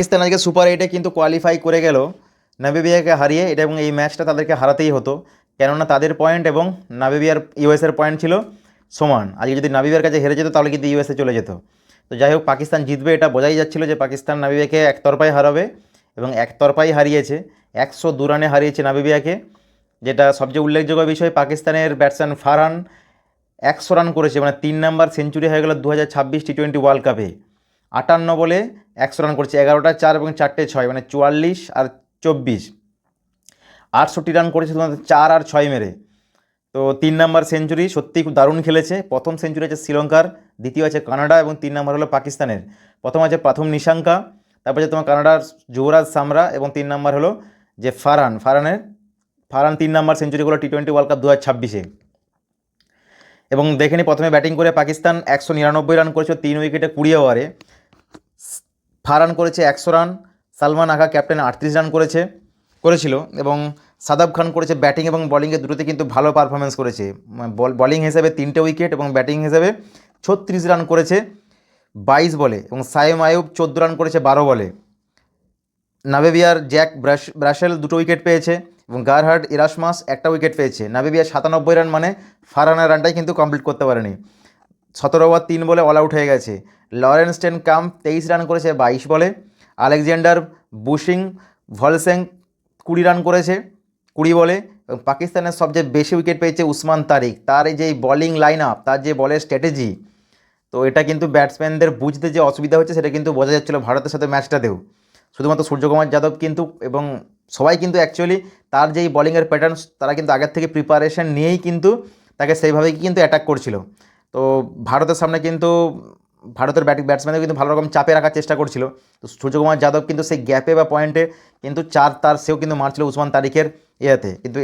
পাকিস্তান আজকে সুপার এইটে কিন্তু কোয়ালিফাই করে গেল। নাবিবিয়াকে হারিয়ে এটা এবং এই ম্যাচটা তাদেরকে হারাতেই হতো। কেননা তাদের পয়েন্ট এবং নাবিবিয়ার ইউএসের পয়েন্ট ছিল সমান। আজকে যদি নাবিবিয়ার কাছে হেরে যেত, তাহলে কিন্তু ইউএসএ চলে যেত। তো যাই হোক, পাকিস্তান জিতবে এটা বোঝাই যাচ্ছিল যে পাকিস্তান নাবিবিয়াকে একতরফায় হারাবে এবং একতরফাই হারিয়েছে। একশো দু রানে হারিয়েছে নাবিবিয়াকে যেটা সবচেয়ে উল্লেখযোগ্য বিষয়, পাকিস্তানের ব্যাটসম্যান ফারহান একশো রান করেছে মানে তিন নাম্বার সেঞ্চুরি হয়ে গেল দু হাজার ছাব্বিশ টি টোয়েন্টি ওয়ার্ল্ড কাপে আটান্ন বলে একশো রান করেছে, এগারোটা চার এবং চারটে ছয় মানে চুয়াল্লিশ আর চব্বিশ। আটষট্টি রান করেছে শুধুমাত্র চার আর ছয় মেরে। তো তিন নাম্বার সেঞ্চুরি সত্যিই খুব দারুণ খেলেছে। প্রথম সেঞ্চুরি আছে শ্রীলঙ্কার, দ্বিতীয় আছে কানাডা এবং তিন নাম্বার হলো পাকিস্তানের। প্রথম আছে প্রথম নিশাঙ্কা, তারপর তোমার কানাডার যুবরাজ সামরা এবং তিন নাম্বার হলো যে ফারহান ফারানের, ফারান তিন নাম্বার সেঞ্চুরি করল টি টোয়েন্টি ওয়ার্ল্ড কাপ দু হাজার ছাব্বিশে। এবং দেখে নি প্রথমে ব্যাটিং করে পাকিস্তান একশো নিরানব্বই রান করেছিল তিন উইকেটে কুড়ি ওভারে। ফারহান করেছে একশো রান, সালমান আগা ক্যাপ্টেন আটত্রিশ রান করেছে, করেছিল এবং সাদাব খান করেছে ব্যাটিং এবং বলিংয়ে দুটোতে কিন্তু ভালো পারফরমেন্স করেছে। বল হিসেবে তিনটে উইকেট এবং ব্যাটিং হিসেবে ছত্রিশ রান করেছে বাইশ বলে এবং সাইম আয়ুব চোদ্দ রান করেছে বারো বলে। নাবেবিয়ার জ্যাক ব্রাশ ব্রাশেল দুটো উইকেট পেয়েছে এবং গারহার্ড ইরাসমাস একটা উইকেট পেয়েছে। নাবেবিয়ার সাতানব্বই রান মানে ফারহানের রানটাই কিন্তু কমপ্লিট করতে পারেনি। সতেরো ওভার তিন বলে অল আউট হয়ে গেছে। লরেন্স টেন কাম তেইশ রান করেছে, বাইশ বলে। আলেকজান্ডার বুশিং ভলসেং কুড়ি রান করেছে, কুড়ি বলে। পাকিস্তানের সবচেয়ে বেশি উইকেট পেয়েছে উসমান তারিক। তার এই যে বলিং লাইন আপ তার যে বলের স্ট্র্যাটেজি তো এটা কিন্তু ব্যাটসম্যানদের বুঝতে যে অসুবিধা হচ্ছে, সেটা কিন্তু বোঝা যাচ্ছিল ভারতের সাথে ম্যাচটাতেও শুধুমাত্র সূর্যকুমার যাদব কিন্তু এবং সবাই কিন্তু অ্যাকচুয়ালি তার যেই বলিংয়ের প্যাটার্ন তারা কিন্তু আগের থেকে প্রিপারেশন নিয়েই কিন্তু তাকে সেইভাবেই কিন্তু অ্যাটাক করছিল। তো ভারতের সামনে কিন্তু, ভারতের ব্যাটিং ব্যাটসম্যানদের কিন্তু ভালো রকম চাপে রাখার চেষ্টা করছিল। তো সূর্যকুমার যাদব কিন্তু সেই গ্যাপে বা পয়েন্টে কিন্তু চার তার সেও কিন্তু মারছিল উসমান তারিখের ইয়েতে। কিন্তু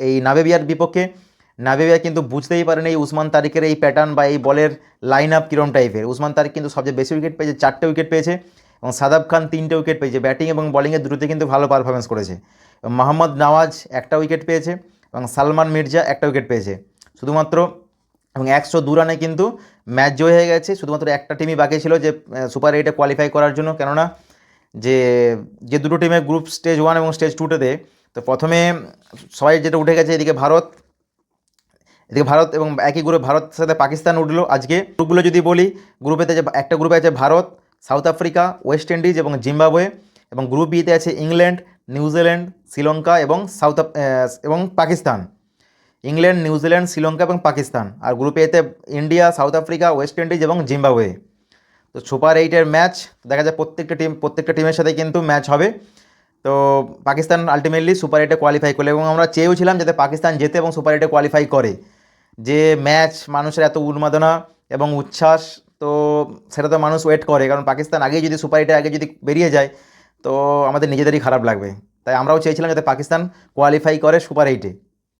এই নাবেবিয়ার বিপক্ষে, নাবেবিয়া কিন্তু বুঝতেই পারেনি এই উসমান তারিখের এই প্যাটার্ন বা এই বলের লাইন আপ কীরম টাইপের উসমান তারিখ কিন্তু সবচেয়ে বেশি উইকেট পেয়েছে, চারটে উইকেট পেয়েছে এবং সাদাব খান তিনটে উইকেট পেয়েছে। ব্যাটিং এবং বলিংয়ের দুটোতে কিন্তু ভালো পারফরমেন্স করেছে। মোহাম্মদ নওয়াজ একটা উইকেট পেয়েছে এবং সালমান মির্জা একটা উইকেট পেয়েছে। শুধুমাত্র এবং একশো দু রানে কিন্তু ম্যাচ জয় হয়ে গেছে। শুধুমাত্র একটা টিমই বাকি ছিল যে সুপার এইটে কোয়ালিফাই করার জন্য। কেননা যে যে দুটো টিমের গ্রুপ স্টেজ ওয়ান এবং স্টেজ টুতে তো প্রথমে সবাই যেটা উঠে গেছে, এদিকে ভারত এদিকে ভারত এবং একই গ্রুপে ভারতের সাথে পাকিস্তান উঠল। আজকে গ্রুপগুলো যদি বলি গ্রুপেতে যে, একটা গ্রুপে আছে Bharat South Africa West Indies এবং জিম্বাবুয়ে এবং গ্রুপ বিতে আছে ইংল্যান্ড নিউজিল্যান্ড শ্রীলঙ্কা এবং সাউথ এবং পাকিস্তান। ইংল্যান্ড নিউজিল্যান্ড শ্রীলঙ্কা এবং পাকিস্তান। আর গ্রুপে এতে India, South Africa, West Indies এবং জিম্বাবুয়ে। তো সুপার এইটের ম্যাচ দেখা যায় প্রত্যেকটা টিম প্রত্যেকটা টিমের সাথে কিন্তু ম্যাচ হবে। তো পাকিস্তান আলটিমেটলি সুপার এইটে কোয়ালিফাই করল এবং আমরা চেয়েও ছিলাম যাতে পাকিস্তান জেতে এবং সুপার এইটে কোয়ালিফাই করে। যে ম্যাচ মানুষের এত উন্মাদনা এবং উচ্ছ্বাস, তো সেটা তো মানুষ ওয়েট করে। কারণ পাকিস্তান আগেই যদি সুপার এইটে আগে যদি বেরিয়ে যায়, তো আমাদের নিজেদেরই খারাপ লাগবে। তাই আমরাও চেয়েছিলাম যাতে পাকিস্তান কোয়ালিফাই করে সুপার এইটে